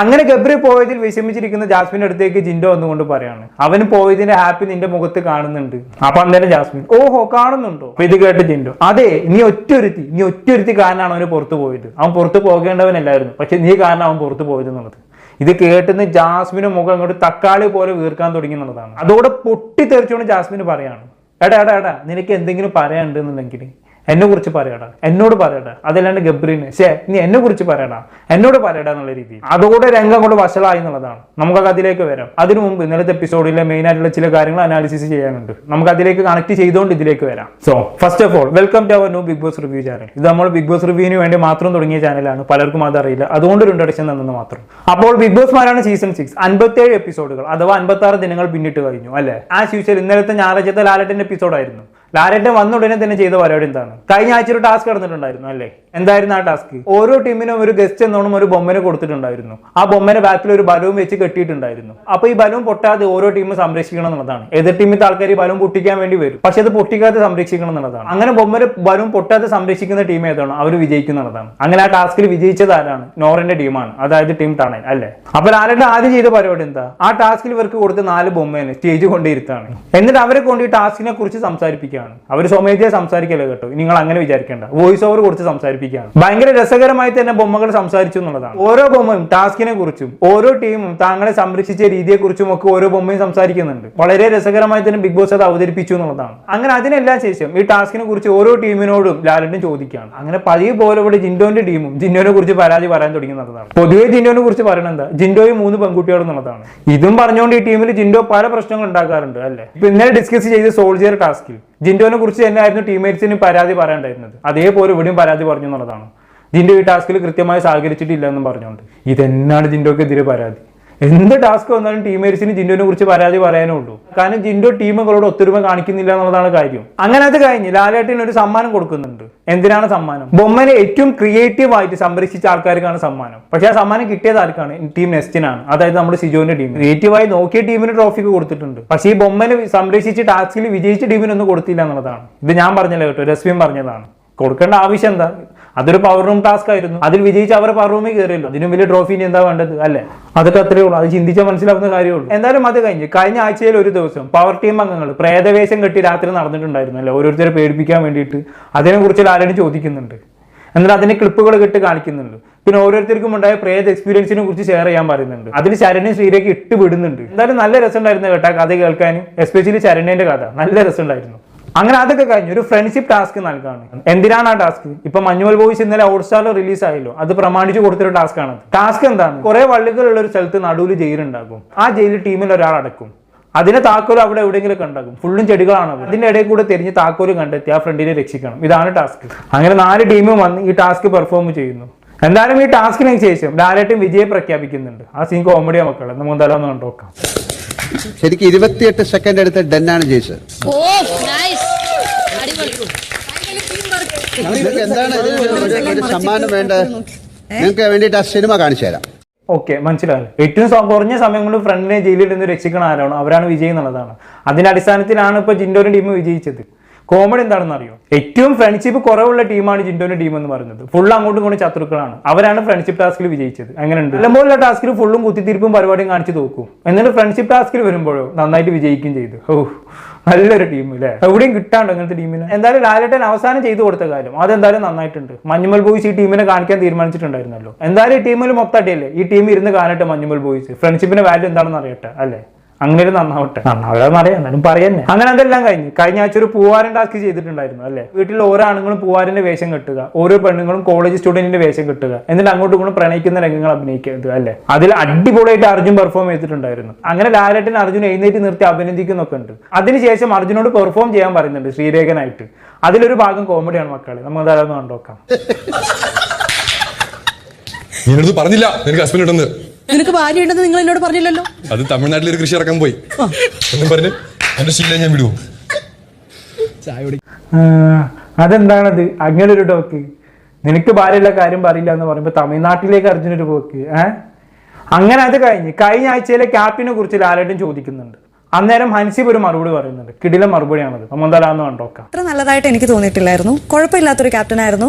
അങ്ങനെ ഗബ്രി പോയതിൽ വിഷമിച്ചിരിക്കുന്ന ജാസ്മിന്റെ അടുത്തേക്ക് ജിൻഡോ എന്നുകൊണ്ട് പറയാണ്. അവന് പോയതിന്റെ ഹാപ്പി നിന്റെ മുഖത്ത് കാണുന്നുണ്ട്. അപ്പൊ അന്നേരം ജാസ്മിൻ ഓഹോ കാണുന്നുണ്ടോ? ഇത് കേട്ട് ജിൻഡോ അതെ നീ ഒറ്റൊരുത്തി നീ ഒറ്റൊരുത്തി കാരണമാണ് അവന് പുറത്തു പോയത്. അവൻ പുറത്തു പോകേണ്ടവനല്ലായിരുന്നു. പക്ഷെ നീ കാരണം അവൻ പുറത്തു പോയത് എന്നുള്ളത്. ഇത് കേട്ടുന്ന ജാസ്മിന് മുഖം അങ്ങോട്ട് തക്കാളി പോലെ വീർക്കാൻ തുടങ്ങി എന്നുള്ളതാണ്. അതോടെ പൊട്ടിത്തെറിച്ചുകൊണ്ട് ജാസ്മിന് പറയാണ് എടാ എടാ എടാ നിനക്ക് എന്തെങ്കിലും പറയാനുണ്ടെന്നുണ്ടെങ്കിൽ എന്നെ കുറിച്ച് പറയടാ. എന്നോട് പറയടാ. അതല്ലാണ്ട് ഗബ്രീന്. ശേ നീ എന്നെ കുറിച്ച് പറയടാ. എന്നോട് പറയടാ എന്നുള്ള രീതിയിൽ അതോടെ രംഗം കൊണ്ട് വഷളായി എന്നുള്ളതാണ്. നമുക്ക് അതിലേക്ക് വരാം. അതിനു മുമ്പ് ഇന്നലത്തെ എപ്പിസോഡിലെ മെയിൻ ആയിട്ടുള്ള ചില കാര്യങ്ങൾ അനാലിസിസ് ചെയ്യാനുണ്ട്. നമുക്ക് അതിലേക്ക് കണക്ട് ചെയ്തുകൊണ്ട് ഇതിലേക്ക് വരാം. So first of all welcome to our new Bigg Boss review channel ഇത് നമ്മൾ ബിഗ് ബോസ് റിവ്യൂവിന് വേണ്ടി മാത്രം തുടങ്ങിയ ചാനലാണ് പലർക്കും അത് അറിയില്ല. അതുകൊണ്ട് ഒരു ഇൻട്രഡക്ഷൻ തന്നെന്ന് മാത്രം. അപ്പോൾ ബിഗ് ബോസ് മാരാണ് സീസൺ സിക്സ് അൻപത്തേഴ് എപ്പിസോഡുകൾ അഥവാ അൻപത്തി ദിനങ്ങൾ പിന്നിട്ട് കഴിഞ്ഞു അല്ലെ? ആ യൂഷ്വൽ ഇന്നലത്തെ ഞായറാഴ്ചത്തെ ലാലറ്റിന്റെ എപ്പിസോഡായിരുന്നു ലാരറ്റൻ വന്ന ഉടനെ തന്നെ ചെയ്ത പരിപാടി എന്താണ്? കഴിഞ്ഞ ആഴ്ച ഒരു ടാസ്ക് നടന്നിട്ടുണ്ടായിരുന്നു അല്ലേ? എന്തായിരുന്നു ആ ടാസ്ക് ഓരോ ടീമിനും ഒരു ഗസ്റ്റ് എന്നോണം ഒരു ബൊമ്മനെ കൊടുത്തിട്ടുണ്ടായിരുന്നു. ആ ബൊമ്മനെ ബാക്കിൽ ഒരു ബലവും വെച്ച് കെട്ടിയിട്ടുണ്ടായിരുന്നു. അപ്പൊ ഈ ബലവും പൊട്ടാതെ ഓരോ ടീമും സംരക്ഷിക്കണം എന്നുള്ളതാണ്. എതിർ ടീമിത്തെ ആൾക്കാർ ഈ ബലവും പൊട്ടിക്കാൻ വേണ്ടി വരും. പക്ഷെ അത് പൊട്ടിക്കാതെ സംരക്ഷിക്കണം എന്നുള്ളതാണ്. അങ്ങനെ ബൊമ്മനെ ബലവും പൊട്ടാതെ സംരക്ഷിക്കുന്ന ടീം ഏതാണോ? അവർ വിജയിക്കുന്നുള്ളതാണ് അങ്ങനെ ആ ടാസ്കിൽ വിജയിച്ചത് ആരാണ്? നോറിന്റെ ടീമാണ് അതായത് ടീം ടണൽ അല്ലേ? അപ്പൊ ലാലന്റെ ആദ്യം ചെയ്ത പരിപാടി എന്താ? ആ ടാസ്കിൽ ഇവർക്ക് കൊടുത്ത നാല് ബൊമ്മേനെ സ്റ്റേജ് കൊണ്ടിരുത്താണ് എന്നിട്ട് അവരെ കൊണ്ട് ഈ ടാസ്കിനെ കുറിച്ച് സംസാരിപ്പിക്കുകയാണ് അവർ സ്വമേധയെ സംസാരിക്കല്ലോ കേട്ടോ? നിങ്ങൾ അങ്ങനെ വിചാരിക്കേണ്ട. വോയിസ് ഓവർ കൊടുത്ത് സംസാരിപ്പിക്കുകയാണ്. ഭയങ്കര രസകരമായി തന്നെ ബൊമ്മകൾ സംസാരിച്ചു എന്നുള്ളതാണ്. ഓരോ ബൊമ്മയും ടാസ്കിനെ കുറിച്ചും ഓരോ ടീമും താങ്കളെ സംരക്ഷിച്ച രീതിയെ കുറിച്ചും ഒക്കെ ഓരോ ബൊമ്മയും സംസാരിക്കുന്നുണ്ട്. വളരെ രസകരമായി തന്നെ ബിഗ് ബോസ് അത് അവതരിപ്പിച്ചു എന്നുള്ളതാണ്. അങ്ങനെ അതിനെല്ലാം ശേഷം ഈ ടാസ്കിനെ കുറിച്ച് ഓരോ ടീമിനോടും ലാലറ്റും ചോദിക്കുകയാണ്. അങ്ങനെ പതിവ് പോലെ ഇവിടെ ജിൻഡോന്റെ ടീമും ജിൻഡോനെ കുറിച്ച് പരാതി പറയാൻ തുടങ്ങിയതാണ് പൊതുവെ ജിൻഡോനെ കുറിച്ച് പറയണെന്താ ജിൻഡോയും മൂന്ന് പെൺകുട്ടികളും എന്നുള്ളതാണ്. ഇതും പറഞ്ഞുകൊണ്ട് ഈ ടീമിൽ ജിൻഡോ പല പ്രശ്നങ്ങൾ ഉണ്ടാക്കാറുണ്ട് അല്ലേ? ഇന്നലെ ഡിസ്കസ് ചെയ്ത് സോൾജിയർ ടാസ്കിൽ ജിൻഡോനെ കുറിച്ച് തന്നെയായിരുന്നു ടീംമേറ്റ്സിന് പരാതി പറയേണ്ടായിരുന്നത് അതേപോലെ ഇവിടെയും പരാതി പറഞ്ഞു എന്നുള്ളതാണ്. ജിൻഡോ ഈ ടാസ്കിൽ കൃത്യമായി സഹകരിച്ചിട്ടില്ല എന്നും പറഞ്ഞുകൊണ്ട്. ഇതെന്നാണ് ജിൻഡോക്കെതിരെ പരാതി. എന്ത് ടാസ്ക് വന്നാലും ടീമേഴ്സിന് ജിൻഡോനെ കുറിച്ച് പരാതി പറയാനേ ഉള്ളൂ. കാരണം ജിൻഡോ ടീമുകളോട് ഒത്തൊരുമ കാണിക്കുന്നില്ല എന്നുള്ളതാണ് കാര്യം. അങ്ങനെ അത് കഴിഞ്ഞ് ലാലേട്ടിന് ഒരു സമ്മാനം കൊടുക്കുന്നുണ്ട്. എന്തിനാണ് സമ്മാനം? ബൊമ്മനെ ഏറ്റവും ക്രിയേറ്റീവ് ആയിട്ട് സംരക്ഷിച്ച ആൾക്കാർക്കാണ് സമ്മാനം. പക്ഷെ ആ സമ്മാനം കിട്ടിയത് ആർക്കാണ്? ടീം നെസ്റ്റിനാണ്. അതായത് നമ്മുടെ സിജോന്റെ ടീം ക്രിയേറ്റീവായി നോക്കിയ ടീമിന് ട്രോഫി കൊടുത്തിട്ടുണ്ട്. പക്ഷെ ഈ ബൊമ്മനെ സംരക്ഷിച്ച് ടാസ്കിൽ വിജയിച്ച ടീമിനൊന്നും കൊടുത്തില്ല എന്നുള്ളതാണ്. ഇത് ഞാൻ പറഞ്ഞല്ലോ കേട്ടോ രശ്മിയും പറഞ്ഞതാണ്. കൊടുക്കേണ്ട ആവശ്യം എന്താ? അതൊരു പവർ റൂം ടാസ്ക് ആയിരുന്നു. അതിൽ വിജയിച്ച് അവർ പവർ റൂമിൽ കയറിയല്ലോ. അതിനും വലിയ ട്രോഫി ഇനി എന്താ വേണ്ടത്? അല്ലേ? അതൊക്കെ അത്രയേ ഉള്ളൂ. അത് ചിന്തിച്ച മനസ്സിലാവുന്ന കാര്യമുള്ളൂ. എന്തായാലും അത് കഴിഞ്ഞ് കഴിഞ്ഞ ആഴ്ചയിൽ ഒരു ദിവസം പവർ ടീം അംഗങ്ങൾ പ്രേതവേശം കെട്ടി രാത്രി നടന്നിട്ടുണ്ടായിരുന്നു അല്ലേ? ഓരോരുത്തരെ പേടിപ്പിക്കാൻ വേണ്ടിയിട്ട്. അതിനെക്കുറിച്ച് ആരും ചോദിക്കുന്നുണ്ട്. എന്നിട്ട് അതിന് ക്ലിപ്പുകൾ കെട്ട് കാണിക്കുന്നുണ്ട്. പിന്നെ ഓരോരുത്തർക്കും ഉണ്ടായ പ്രേത എക്സ്പീരിയൻസിനെ കുറിച്ച് ഷെയർ ചെയ്യാൻ പറയുന്നുണ്ട്. അതിൽ ശരണ്യ ശ്രീരേഖ ഇട്ട് വിടുന്നുണ്ട്. എന്തായാലും നല്ല രസമുണ്ടായിരുന്നു കേട്ടാ കഥ കേൾക്കാൻ എസ്പെഷ്യലി ശരണ്യന്റെ കഥ. നല്ല രസമുണ്ടായിരുന്നു. അങ്ങനെ അതൊക്കെ കഴിഞ്ഞു. ഒരു ഫ്രണ്ട്ഷിപ്പ് ടാസ്ക് നൽകാണ്. എന്തിനാണ് ആ ടാസ്ക് ഇപ്പൊ മഞ്ഞുവൽ ബോയ്സ് ഇന്നലെ ഹോട്ട്സ്റ്റാറിൽ റിലീസ് ആയല്ലോ. അത് പ്രമാണിച്ച് കൊടുത്തൊരു ടാസ്ക് ആണ് ടാസ്ക് എന്താണ്? കുറെ വള്ളികളുള്ള ഒരു സ്ഥലത്ത് നടുവിൽ ജയിലുണ്ടാകും ആ ജയിലിൽ ടീമിൽ ഒരാൾ അടക്കും. അതിനെ താക്കോൽ അവിടെ എവിടെയെങ്കിലും ഉണ്ടാകും. ഫുള്ളും ചെടികളാണ്. അതിന്റെ ഇടയിൽ കൂടെ തിരിഞ്ഞ് താക്കോൽ കണ്ടെത്തി ആ ഫ്രണ്ടിനെ രക്ഷിക്കണം. ഇതാണ് ടാസ്ക് അങ്ങനെ നാല് ടീമും വന്ന് ഈ ടാസ്ക് പെർഫോം ചെയ്യുന്നു. എന്തായാലും ഈ ടാസ്കിന് ശേഷം ലാലേട്ടും വിജയം പ്രഖ്യാപിക്കുന്നുണ്ട്. ആ സീൻ കോമഡിയാ മക്കളെ. നമുക്ക് എന്തായാലും ഒന്ന് കണ്ടോക്കാം ശരിക്കും ഇരുപത്തിയെട്ട് സെക്കൻഡ് എടുത്ത് ഡെന്നാണ് ജയിച്ചത്. നിങ്ങൾക്ക് എന്താണ് ഒരു- സമ്മാനം വേണ്ടത് നിങ്ങൾക്ക് വേണ്ടിയിട്ട് ആ സിനിമ കാണിച്ചു തരാം. ഓക്കെ മനസ്സിലായി. ഏറ്റവും കുറഞ്ഞ സമയം കൊണ്ട് ഫ്രണ്ടിനെ ജയിലിൽ നിന്ന് രക്ഷിക്കണ ആരാണോ? അവരാണ് വിജയം എന്നുള്ളതാണ്. അതിന്റെ അടിസ്ഥാനത്തിലാണ് ഇപ്പൊ ജിൻഡോന്റെ ടീം വിജയിച്ചത്. കോമഡി എന്താണെന്ന് അറിയോ? ഏറ്റവും ഫ്രണ്ട്ഷിപ്പ് കുറവുള്ള ടീമാണ് ജിൻഡോന്റെ ടീം എന്ന് പറയുന്നത്. ഫുൾ അങ്ങോട്ടും ഇങ്ങോട്ടും ശത്രുക്കളാണ്. അവരാണ് ഫ്രണ്ട്ഷിപ്പ് ടാസ്കിൽ വിജയിച്ചത്. അങ്ങനെ ഉണ്ട് എല്ലമ്പോലുള്ള ടാസ്കിൽ ഫുള്ളും കുത്തിത്തിരിപ്പും പരിപാടിയും കാണിച്ചു നോക്കും എന്നിട്ട് ഫ്രണ്ട്ഷിപ്പ് ടാസ്കിൽ വരുമ്പോഴോ നന്നായിട്ട് വിജയിക്കുകയും ചെയ്തു. ഓ നല്ലൊരു ടീം അല്ലേ എവിടെയും കിട്ടാണ്ട് അങ്ങനത്തെ ടീമിന് എന്തായാലും ലാലേട്ടൻ അവസാനം ചെയ്തു കൊടുത്ത കാര്യം അതെന്തായാലും നന്നായിട്ടുണ്ട്. മഞ്ഞുമൽ ബോയ്സ് ഈ ടീമിനെ കാണിക്കാൻ തീരുമാനിച്ചിട്ടുണ്ടായിരുന്നല്ലോ. എന്തായാലും ഈ ടീമിൽ മൊത്തം അടിയല്ലേ? ഈ ടീം ഇരുന്ന് കാണട്ടെ മഞ്ഞുമൽ ബോയ്സ് ഫ്രണ്ട്ഷിപ്പിന്റെ വാല്യൂ എന്താണെന്ന് അറിയട്ടെ അല്ലേ? അങ്ങനെ ഒരു നന്നാവട്ടെ നന്നാവലെന്ന് അറിയാം എന്നാലും പറയുന്നേ അങ്ങനെ അതെല്ലാം കഴിഞ്ഞു. കഴിഞ്ഞ ആഴ്ച ഒരു പൂവാരൻ ടാസ്ക് ചെയ്തിട്ടുണ്ടായിരുന്നു അല്ലേ? വീട്ടിൽ ഓരോ ആണുങ്ങളും പൂവാരന്റെ വേഷം കെട്ടുക ഓരോ പെണ്ണുങ്ങളും കോളേജ് സ്റ്റുഡന്റിന്റെ വേഷം കെട്ടുക എന്നിട്ട് അങ്ങോട്ടും ഇങ്ങോട്ടും പ്രണയിക്കുന്ന രംഗങ്ങൾ അഭിനയിക്കുന്നത് അല്ലേ? അതിൽ അടിപൊളിയായിട്ട് അർജുൻ പെർഫോം ചെയ്തിട്ടുണ്ടായിരുന്നു. അങ്ങനെ ലാലേട്ടൻ അർജുൻ എഴുന്നേറ്റ് നിർത്തി അഭിനന്ദിക്കുന്നൊക്കെ ഉണ്ട്. അതിനുശേഷം അർജുനോട് പെർഫോം ചെയ്യാൻ പറയുന്നുണ്ട് ശ്രീരേഖനായിട്ട്. അതിലൊരു ഭാഗം കോമഡിയാണ് മക്കളെ. നമ്മൾ അതായത് കണ്ടോക്കാം പറഞ്ഞില്ല. നിനക്ക് ഹസ്ബൻഡ് നിനക്ക് ഭാര്യ ഉണ്ടെന്ന് നിങ്ങൾ എന്നോട് പറഞ്ഞില്ലല്ലോ? അത് തമിഴ്നാട്ടിൽ ഒരു കൃഷി ഇറക്കാൻ പോയി എന്നും പറഞ്ഞ് എന്റെ ശീലം ഞാൻ വിടുവോ? അതെന്താണത്? അങ്ങനെ ഒരു ടോക്ക് നിനക്ക് ഭാര്യയുള്ള കാര്യം പറയില്ല എന്ന് പറയുമ്പോ തമിഴ്നാട്ടിലേക്ക് അർജുനൊരു പോക്ക് ഏഹ് അങ്ങനെ അത് കഴിഞ്ഞ് കഴിഞ്ഞ ആഴ്ചയിലെ ക്യാപ്റ്റിനെ കുറിച്ച് ലാലേട്ടൻ ചോദിക്കുന്നുണ്ട്. അന്നേരം ഹൻസിബ് ഒരു മറുപടി പറയുന്നുണ്ട്. കിടില മറുപടിയാണത്. എന്തായാലും കണ്ടോക്കാം. അത്ര നല്ലതായിട്ട് എനിക്ക് തോന്നിയിട്ടില്ലായിരുന്നു. കുഴപ്പമില്ലാത്തൊരു ക്യാപ്റ്റൻ ആയിരുന്നു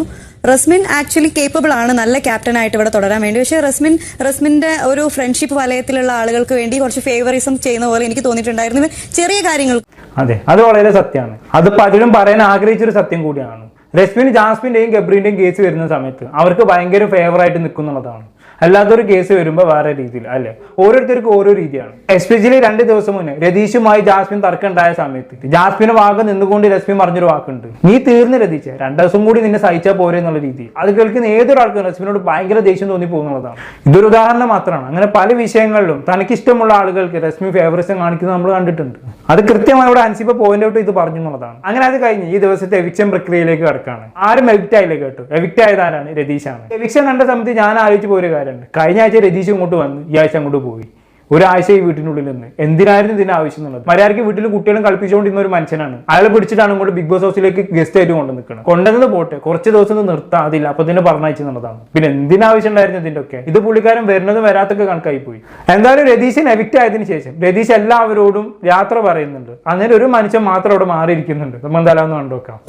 റസ്മിൻ ആക്ച്വലി കേപ്പബിൾ ആണ് നല്ല ക്യാപ്റ്റൻ ആയിട്ട് ഇവിടെ തുടരാൻ വേണ്ടി. പക്ഷേ റസ്മിൻ റസ്മിന്റെ ഒരു ഫ്രണ്ട്ഷിപ്പ് വലയത്തിലുള്ള ആളുകൾക്ക് വേണ്ടി കുറച്ച് ഫേവറിസം ചെയ്യുന്ന പോലെ എനിക്ക് തോന്നിയിട്ടുണ്ടായിരുന്നു. ചെറിയ കാര്യങ്ങൾ അതെ അത് വളരെ സത്യമാണ്. അത് പലരും പറയാൻ ആഗ്രഹിച്ചൊരു സത്യം കൂടിയാണ്. റസ്മിൻ ജാസ്മിന്റെയും ഗബ്രീന്റെയും കേസ് വരുന്ന സമയത്ത് അവർക്ക് ഭയങ്കര ഫേവറായിട്ട് നിൽക്കുന്നുള്ളതാണ്. അല്ലാത്തൊരു കേസ് വരുമ്പോൾ വേറെ രീതിയിൽ അല്ലെ? ഓരോരുത്തർക്കും ഓരോ രീതിയാണ്. എസ്പെഷ്യലി രണ്ട് ദിവസം മുന്നേ രതീഷുമായി ജാസ്മിൻ തർക്കം ഉണ്ടായ സമയത്ത്. ജാസ്മിന് വാക്ക് നിന്നുകൊണ്ട് രശ്മി പറഞ്ഞൊരു വാക്കുണ്ട്. നീ തീർന്ന് രതീച്ച രണ്ടു ദിവസം കൂടി നിന്നെ സഹിച്ചാൽ പോരെ എന്നുള്ള രീതി അത് കേൾക്കുന്ന ഏതൊരാൾക്കും രശ്മിനോട് ഭയങ്കര ദേഷ്യം തോന്നി പോകുന്നുള്ളതാണ് ഇതൊരു ഉദാഹരണം മാത്രമാണ്. അങ്ങനെ പല വിഷയങ്ങളിലും തനിക്ക് ഇഷ്ടമുള്ള ആളുകൾക്ക് രശ്മി ഫേവറിസം കാണിക്കുന്നത് നമ്മൾ കണ്ടിട്ടുണ്ട്. അത് കൃത്യമായി ഇവിടെ അൻസിബ പോയിന്റ് ഔട്ട് ഇത് പറഞ്ഞു എന്നുള്ളതാണ്. അങ്ങനെ അത് കഴിഞ്ഞ് ഈ ദിവസത്തെ എവിക്ഷൻ പ്രക്രിയയിലേക്ക് കടക്കാണ്. ആരും എവിക്റ്റ് ആയില്ല കേട്ടോ. എവിക്റ്റ് ആയത് രതീഷാണ്. എവിക്ഷൻ കണ്ട സമയത്ത് ഞാൻ ആലോചിച്ച് പോയൊരു കാര്യമുണ്ട് കഴിഞ്ഞ ആഴ്ച രതീഷ് ഇങ്ങോട്ട് വന്നു ഈ ആഴ്ച അങ്ങോട്ട് പോയി. ഒരാഴ്ച ഈ വീട്ടിനുള്ളിൽ നിന്ന്. എന്തിനായിരുന്നു ഇതിന് ആവശ്യം എന്നുള്ളത്? മര്യാദയ്ക്ക് വീട്ടിൽ കുട്ടികളും കളിപ്പിച്ചുകൊണ്ടിരുന്ന ഒരു മനുഷ്യനാണ്. അയാളെ പിടിച്ചിട്ടാണ് ഇങ്ങോട്ട് ബിഗ് ബോസ് ഹൗസിലേക്ക് ഗസ്റ്റ് ആയിട്ട് കൊണ്ട് നിൽക്കുന്നത്. കൊണ്ടുവന്നത് പോട്ടെ. കുറച്ച് ദിവസം നിർത്താതില്ല നിർത്താം. അതില്ല. അപ്പൊ തന്നെ പറഞ്ഞയച്ചെന്നുള്ളതാണ് പിന്നെ എന്തിനാവശ്യം ഉണ്ടായിരുന്നു ഇതിന്റെ ഒക്കെ ഇത് പുള്ളിക്കാരൻ വരുന്നതും വരാത്തൊക്കെ കണക്കായി പോയി. എന്തായാലും രതീശൻ എവിക്റ്റ് ആയതിനു ശേഷം രതീഷ് എല്ലാവരോടും യാത്ര പറയുന്നുണ്ട്. അങ്ങനെ ഒരു മനുഷ്യൻ മാത്രം അവിടെ മാറിയിരിക്കുന്നുണ്ട്. നമ്മൾ എന്തായാലും ഒന്ന് കണ്ടുവെക്കാം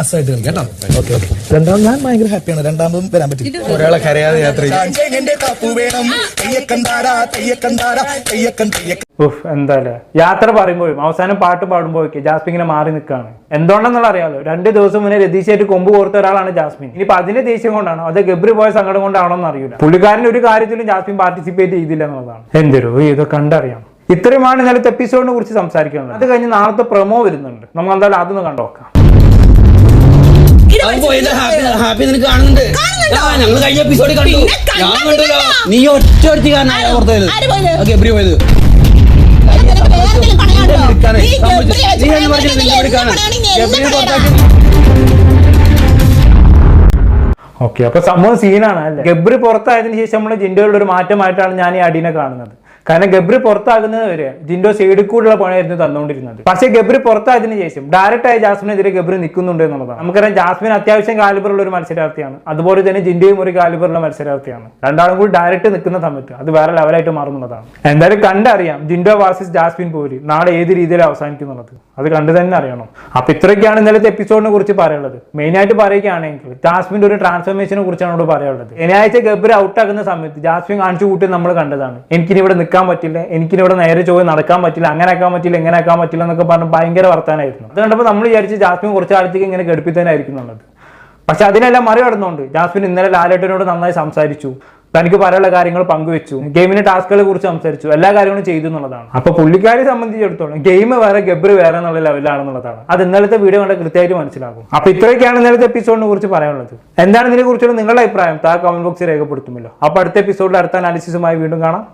അസായിട്ട് കളിക്കാം കേട്ടോ ഓക്കെ ഓക്കെ. രണ്ടാമത് ഞാൻ ഭയങ്കര ഹാപ്പിയാണ് രണ്ടാമതും വരാൻ പറ്റും. ഒരാളെ കരയാതെ യാത്ര എന്തായാലും. യാത്ര പറയുമ്പോഴും അവസാനം പാട്ട് പാടുമ്പോഴൊക്കെ ജാസ്മിൻ ഇങ്ങനെ മാറി നിൽക്കുകയാണ് എന്തുകൊണ്ടെന്നുള്ള അറിയാമല്ലോ രണ്ട് ദിവസം മുന്നേ രതീശായിട്ട് കൊമ്പ് കോർത്ത ഒരാളാണ് ജാസ്മിൻ. ഇനിയിപ്പോ അതിന്റെ ദേഷ്യം കൊണ്ടാണോ? അത് ഗബ്രി പോയ സങ്കടം കൊണ്ടാണോ എന്ന് അറിയില്ല പുള്ളിക്കാരൻ ഒരു കാര്യത്തിലും ജാസ്മിൻ പാർട്ടിസിപ്പേറ്റ് ചെയ്തില്ല എന്നുള്ളതാണ്. എന്തൊരു ഇതൊക്കെ കണ്ടറിയാം. ഇത്രയുമാണ് ഇന്നലത്തെ എപ്പിസോഡിനെ കുറിച്ച് സംസാരിക്കുന്നത് അത് കഴിഞ്ഞ് നാളത്തെ പ്രൊമോ വരുന്നുണ്ട്. നമ്മൾ എന്തായാലും അതൊന്ന് കണ്ടോക്കാം. ഹാപ്പി ഹാപ്പി നിനക്ക് കാണുന്നുണ്ട്. ആ ഞങ്ങൾ കഴിഞ്ഞ എപ്പിസോഡിൽ കണ്ടു. ഞാൻ കണ്ടല്ലോ. നീ ഒറ്റ ഒറ്റ കാരണമായ പോയത്? ഓക്കെ അപ്പൊ സംഭവം സീനാണ് അല്ലേ ഗബ്രി പുറത്തായതിനു ശേഷം നമ്മൾ ജിൻഡോയിലുള്ള ഒരു മാറ്റമായിട്ടാണ് ഞാൻ ഈ അടീനെ കാണുന്നത്. കാരണം ഗബ്രി പുറത്താകുന്നത് വരെ ജിൻഡോ സൈഡിൽ കൂടെയുള്ള പണിയായിരുന്നു തന്നുകൊണ്ടിരുന്നത്. പക്ഷേ ഗബ്രി പുറത്തായതിനു ശേഷം ഡയറക്റ്റ് ആയി ജാസ്മിനെതിരെ ഗബ്രി നിൽക്കുന്നുണ്ട് എന്നുള്ളതാണ്. നമുക്കറിയാം ജാസ്മിൻ അത്യാവശ്യം കാലിബറുള്ള ഒരു മത്സരാർത്ഥിയാണ്. അതുപോലെ തന്നെ ജിൻഡോയും ഒരു കാലിബറുള്ള മത്സരാർത്ഥിയാണ്. രണ്ടാളും കൂടി ഡയറക്റ്റ് നിൽക്കുന്ന സമയത്ത് അത് വേറെ ലെവലായിട്ട് മാറുന്നുള്ളതാണ്. എന്തായാലും കണ്ടറിയാം ജിൻഡോ വാസിസ് ജാസ്മിൻ പോരി നാളെ ഏത് രീതിയിൽ അവസാനിക്കുന്നുള്ളത്. അത് കണ്ടു തന്നെ അറിയണം. അപ്പൊ ഇത്രയൊക്കെയാണ് ഇന്നലത്തെ എപ്പിസോഡിനെ കുറിച്ച് പറയാനുള്ളത്. മെയിൻ ആയിട്ട് പറയുകയാണെങ്കിൽ ജാസ്മിന്റെ ഒരു ട്രാൻസ്ഫോർമേഷനെ കുറിച്ചാണ് ഇവിടെ പറയാനുള്ളത്. ശനിയാഴ്ച ഗബ്ബർ ഔട്ടാക്കുന്ന സമയത്ത് ജാസ്മിൻ കാണിച്ചു കൂട്ടി നമ്മൾ കണ്ടതാണ്. എനിക്കിനി ഇവിടെ നിൽക്കാൻ പറ്റില്ല എനിക്കിനി ഇവിടെ നേരെ ചോദ്യം നടക്കാൻ പറ്റില്ല അങ്ങനെ ആക്കാൻ പറ്റില്ല എങ്ങനെ ആക്കാൻ പറ്റില്ല എന്നൊക്കെ പറഞ്ഞ് ഭയങ്കര വർത്താനായിരുന്നു. അത് കണ്ടപ്പോൾ നമ്മൾ വിചാരിച്ച് ജാസ്മിൻ കുറച്ച് കാലത്തേക്ക് ഇങ്ങനെ ഗഡിപ്പിത്തനായിരിക്കും എന്നുള്ളത്. പക്ഷെ അതിനെല്ലാം മറികടന്നുകൊണ്ട് ജാസ്മിൻ ഇന്നലെ ലാലേട്ടനോട് നന്നായി സംസാരിച്ചു. തനിക്ക് പലയുള്ള കാര്യങ്ങൾ പങ്കുവെച്ചു. ഗെയിമിന് ടാസ്കുകളെ കുറിച്ച് സംസാരിച്ചു. എല്ലാ കാര്യങ്ങളും ചെയ്തു എന്നുള്ളതാണ്. അപ്പൊ പുള്ളിക്കാരെ സംബന്ധിച്ചിടത്തോളം ഗെയിം വേറെ ഗബ്രി വേറെ എന്നുള്ള ലെവലാണെന്നുള്ളതാണ് അത് ഇന്നലത്തെ വീഡിയോ കണ്ട കൃത്യമായിട്ട് മനസ്സിലാകും. അപ്പൊ ഇത്രയൊക്കെയാണ് ഇന്നലത്തെ എപ്പിസോഡിനെ കുറിച്ച് പറയാനുള്ളത്. എന്താണ് ഇതിനെ കുറിച്ചുള്ള നിങ്ങളുടെ അഭിപ്രായം താ കമന്റ് ബോക്സിൽ രേഖപ്പെടുത്തുമല്ലോ. അപ്പൊ അടുത്ത എപ്പിസോഡിൽ അടുത്ത അനാലിസിസുമായി വീണ്ടും കാണാം.